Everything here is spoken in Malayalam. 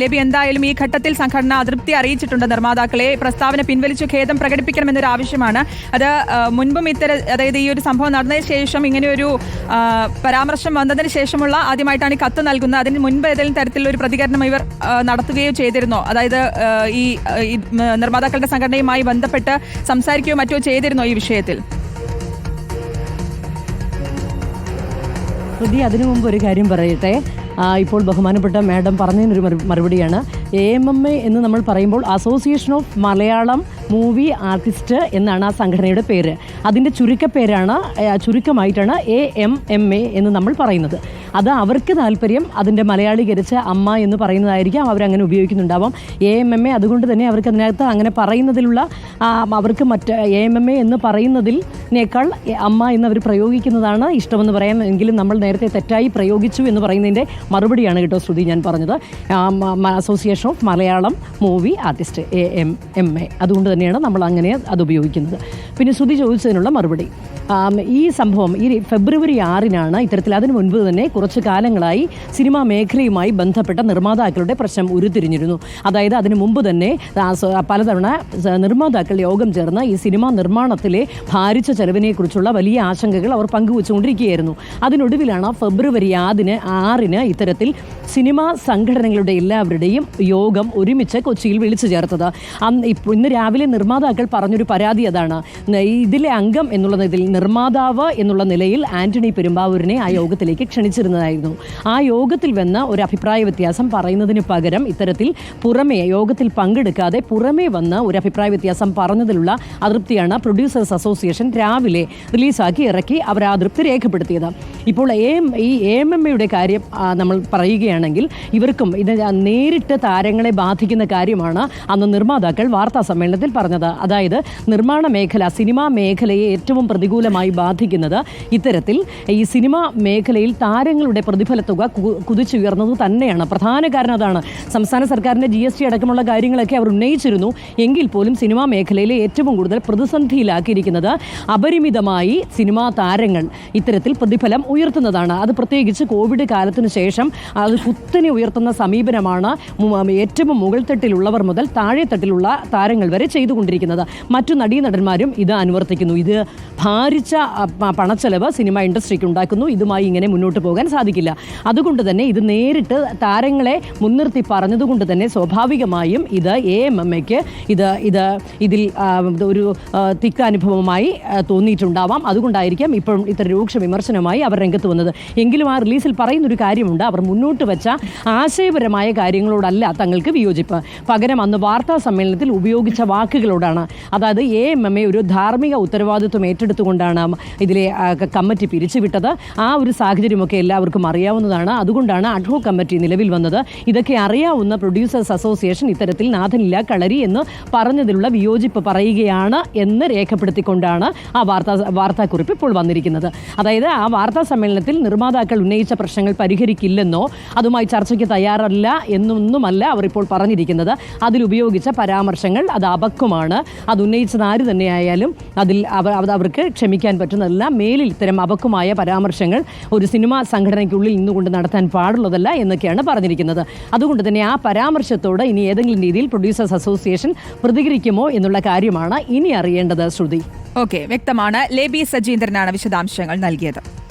ലേബി എന്തായാലും ഈ ഘട്ടത്തിൽ സംഘടന അതൃപ്തി അറിയിച്ചിട്ടുണ്ട്. നിർമ്മാതാക്കളെ പ്രസ്താവന പിൻവലിച്ചു ഖേദം പ്രകടിപ്പിക്കണമെന്നൊരു ആവശ്യമാണ്. അത് മുൻപും ഇത്തര അതായത് ഈ ഒരു സംഭവം നടന്നതിന് ശേഷം ഇങ്ങനെയൊരു പരാമർശം വന്നതിന് ശേഷമുള്ള ആദ്യമായിട്ടാണ് ഈ കത്ത് നൽകുന്നത്. അതിന് മുൻപ് ഏതെങ്കിലും തരത്തിലുള്ള ഒരു പ്രതികരണം ഇവർ നടത്തുകയോ ചെയ്തിരുന്നോ? അതായത് ഈ നിർമ്മാതാക്കളുടെ സംഘടനയുമായി ബന്ധപ്പെട്ട് സംസാരിക്കുകയോ മറ്റോ ചെയ്തിരുന്നോ ഈ വിഷയത്തിൽ? ശ്രുതി അതിനു മുമ്പ് ഒരു കാര്യം പറയട്ടെ. ഇപ്പോൾ ബഹുമാനപ്പെട്ട മാഡം പറഞ്ഞതിനൊരു മറു- മറുപടിയാണ്. എ എം എം എ എന്ന് നമ്മൾ പറയുമ്പോൾ association of Malayalam movie artist എന്നാണ് ആ സംഘടനയുടെ പേര്. അതിന്റെ ചുരുക്കപ്പേരാണ് പേരാണ് ചുരുക്കമായിട്ടാണ് എ എം എം എ എന്ന് നമ്മൾ പറയുന്നത്. അത് അവർക്ക് താല്പര്യം അതിന്റെ മലയാളീകരിച്ച അമ്മ എന്ന് പറയുന്നതായിരിക്കാം അവരങ്ങനെ ഉപയോഗിക്കുന്നുണ്ടാവാം. എ എം എം എ അതുകൊണ്ട് തന്നെ അവർക്ക് അതിനകത്ത് അങ്ങനെ പറയുന്നതിലുള്ള അവർക്ക് മറ്റ് എ എം എം എ എന്ന് പറയുന്നതിനേക്കാൾ അമ്മ എന്ന് അവർ പ്രയോഗിക്കുന്നതാണ് ഇഷ്ടമെന്ന് പറയാം. എങ്കിലും നമ്മൾ നേരത്തെ തെറ്റായി പ്രയോഗിച്ചു എന്ന് പറയുന്നതിന്റെ മറുപടിയാണ് കേട്ടോ ശ്രുതി ഞാൻ പറഞ്ഞത്. Association of Malayalam movie artist A M M A അതുകൊണ്ട് തന്നെയാണ് നമ്മൾ അങ്ങനെ അത് ഉപയോഗിക്കുന്നത്. പിന്നെ ശ്രുതി ചോദിച്ചതിനുള്ള മറുപടി. ഈ സംഭവം ഈ ഫെബ്രുവരി ആറിനാണ് ഇത്തരത്തിൽ അതിനു മുൻപ് തന്നെ കുറച്ച് കാലങ്ങളായി സിനിമാ മേഖലയുമായി ബന്ധപ്പെട്ട നിർമ്മാതാക്കളുടെ പ്രശ്നം ഉരുത്തിരിഞ്ഞിരുന്നു. അതായത് അതിനു മുമ്പ് തന്നെ പലതവണ നിർമ്മാതാക്കൾ യോഗം ചേർന്ന് ഈ സിനിമാ നിർമ്മാണത്തിലെ ഭാരിച്ച ചെലവിനെക്കുറിച്ചുള്ള വലിയ ആശങ്കകൾ അവർ പങ്കുവച്ചുകൊണ്ടിരിക്കുകയായിരുന്നു. അതിനൊടുവിലാണ് ഫെബ്രുവരി ആറിന് ആറിന് ഇത്തരത്തിൽ സിനിമാ സംഘടനകളുടെ എല്ലാവരുടെയും യോഗം ഒരുമിച്ച് കൊച്ചിയിൽ വിളിച്ചു ചേർത്തത്. ഇന്ന് രാവിലെ നിർമ്മാതാക്കൾ പറഞ്ഞൊരു പരാതി അതാണ്. ഇതിലെ അംഗം എന്നുള്ള ഇതിൽ നിർമ്മാതാവ് എന്നുള്ള നിലയിൽ ആന്റണി പെരുമ്പാവൂരിനെ ആ യോഗത്തിലേക്ക് ക്ഷണിച്ചിരുന്നതായിരുന്നു. ആ യോഗത്തിൽ വന്ന ഒരു അഭിപ്രായ വ്യത്യാസം പറയുന്നതിന് പകരം ഇത്തരത്തിൽ പുറമേ യോഗത്തിൽ പങ്കെടുക്കാതെ പുറമേ വന്ന് ഒരു അഭിപ്രായ വ്യത്യാസം പറഞ്ഞതിലുള്ള അതൃപ്തിയാണ് പ്രൊഡ്യൂസേഴ്സ് അസോസിയേഷൻ രാവിലെ റിലീസാക്കി ഇറക്കി അവർ ആ അതൃപ്തി രേഖപ്പെടുത്തിയത്. ഇപ്പോൾ എ ഈ എ എം എയുടെ കാര്യം നമ്മൾ നമ്മൾ പറയുകയാണെങ്കിൽ ഇവർക്കും ഇത് നേരിട്ട് താരങ്ങളെ ബാധിക്കുന്ന കാര്യമാണ് അന്ന് നിർമ്മാതാക്കൾ വാർത്താ സമ്മേളനത്തിൽ പറഞ്ഞത്. അതായത് നിർമ്മാണ മേഖല സിനിമാ മേഖലയെ ഏറ്റവും പ്രതികൂലമായി ബാധിക്കുന്നത് ഇത്തരത്തിൽ ഈ സിനിമാ മേഖലയിൽ താരങ്ങളുടെ പ്രതിഫല തുക കുതിച്ചുയർന്നത് തന്നെയാണ്. പ്രധാന കാരണം അതാണ്. സംസ്ഥാന സർക്കാരിന്റെ ജി എസ് ടി അടക്കമുള്ള കാര്യങ്ങളൊക്കെ അവർ ഉന്നയിച്ചിരുന്നു. എങ്കിൽ പോലും സിനിമാ മേഖലയിലെ ഏറ്റവും കൂടുതൽ പ്രതിസന്ധിയിലാക്കിയിരിക്കുന്നത് അപരിമിതമായി സിനിമാ താരങ്ങൾ ഇത്തരത്തിൽ പ്രതിഫലം ഉയർത്തുന്നതാണ്. അത് പ്രത്യേകിച്ച് കോവിഡ് കാലത്തിന് ശേഷം അത് കുത്തനെ ഉയർത്തുന്ന സമീപനമാണ് ഏറ്റവും മുകൾ തട്ടിലുള്ളവർ മുതൽ താഴെത്തട്ടിലുള്ള താരങ്ങൾ വരെ ചെയ്തുകൊണ്ടിരിക്കുന്നത്. മറ്റു നടീനടന്മാരും ഇത് അനുവർത്തിക്കുന്നു. ഇത് ഭാരിച്ച പണച്ചെലവ് സിനിമ ഇൻഡസ്ട്രിക്ക് ഉണ്ടാക്കുന്നു. ഇതുമായി ഇങ്ങനെ മുന്നോട്ട് പോകാൻ സാധിക്കില്ല. അതുകൊണ്ട് തന്നെ ഇത് നേരിട്ട് താരങ്ങളെ മുൻനിർത്തി പറഞ്ഞതുകൊണ്ട് തന്നെ സ്വാഭാവികമായും ഇത് എ എം എം എക്ക് ഇത് ഇത് ഇതിൽ ഒരു തിക്ക അനുഭവമായി തോന്നിയിട്ടുണ്ടാവാം. അതുകൊണ്ടായിരിക്കാം ഇപ്പോഴും ഇത്ര രൂക്ഷ വിമർശനമായി അവർ രംഗത്ത് വന്നത്. എങ്കിലും ആ റിലീസിൽ പറയുന്നൊരു കാര്യമുണ്ട്. അവർ മുന്നോട്ട് വെച്ച ആശയപരമായ കാര്യങ്ങളോടല്ല തങ്ങൾക്ക് വിയോജിപ്പ്. പകരം അന്ന് വാർത്താ സമ്മേളനത്തിൽ ഉപയോഗിച്ച വാക്കുകളോടാണ്. അതായത് എ എം എം എ ഒരു ധാർമ്മിക ഉത്തരവാദിത്വം ഏറ്റെടുത്തുകൊണ്ടാണ് ഇതിലെ കമ്മിറ്റി പിരിച്ചുവിട്ടത്. ആ ഒരു സാഹചര്യമൊക്കെ എല്ലാവർക്കും അറിയാവുന്നതാണ്. അതുകൊണ്ടാണ് അഡ്ഹോ കമ്മിറ്റി നിലവിൽ വന്നത്. ഇതൊക്കെ അറിയാവുന്ന പ്രൊഡ്യൂസേഴ്സ് അസോസിയേഷൻ ഇത്തരത്തിൽ നാഥനില്ല കളരി എന്ന് പറഞ്ഞതിലുള്ള വിയോജിപ്പ് പറയുകയാണ് എന്ന് രേഖപ്പെടുത്തിക്കൊണ്ടാണ് ആ വാർത്താ വാർത്താക്കുറിപ്പ് ഇപ്പോൾ വന്നിരിക്കുന്നത്. അതായത് ആ വാർത്താ സമ്മേളനത്തിൽ നിർമ്മാതാക്കൾ ഉന്നയിച്ച പ്രശ്നങ്ങൾ പരിഹരിക്കില്ലെന്നോ അതുമായി ചർച്ചയ്ക്ക് തയ്യാറല്ല എന്നൊന്നുമല്ല അവർ ഇപ്പോൾ പറഞ്ഞിരിക്കുന്നത്. അതിലുപയോഗിച്ച പരാമർശങ്ങൾ അത് അപക്വമാണ് അത് ഉന്നയിച്ചത് ആര് തന്നെയായാലും അതിൽ അവർ അവർക്ക് ക്ഷമിക്കാൻ പറ്റുന്നതല്ല. മേലിൽ ഇത്തരം അപക്വമായ പരാമർശങ്ങൾ ഒരു സിനിമാ സംഘടനയ്ക്കുള്ളിൽ ഇന്നുകൊണ്ട് നടത്താൻ പാടുള്ളതല്ല എന്നൊക്കെയാണ് പറഞ്ഞിരിക്കുന്നത്. അതുകൊണ്ട് തന്നെ ആ പരാമർശത്തോട് ഇനി ഏതെങ്കിലും രീതിയിൽ പ്രൊഡ്യൂസേഴ്സ് അസോസിയേഷൻ പ്രതികരിക്കുമോ എന്നുള്ള കാര്യമാണ് ഇനി അറിയേണ്ടത് ശ്രുതി. ഓക്കെ വ്യക്തമാണ്. ലേബി സജീന്ദ്രനാണ് വിശദാംശങ്ങൾ നൽകിയത്.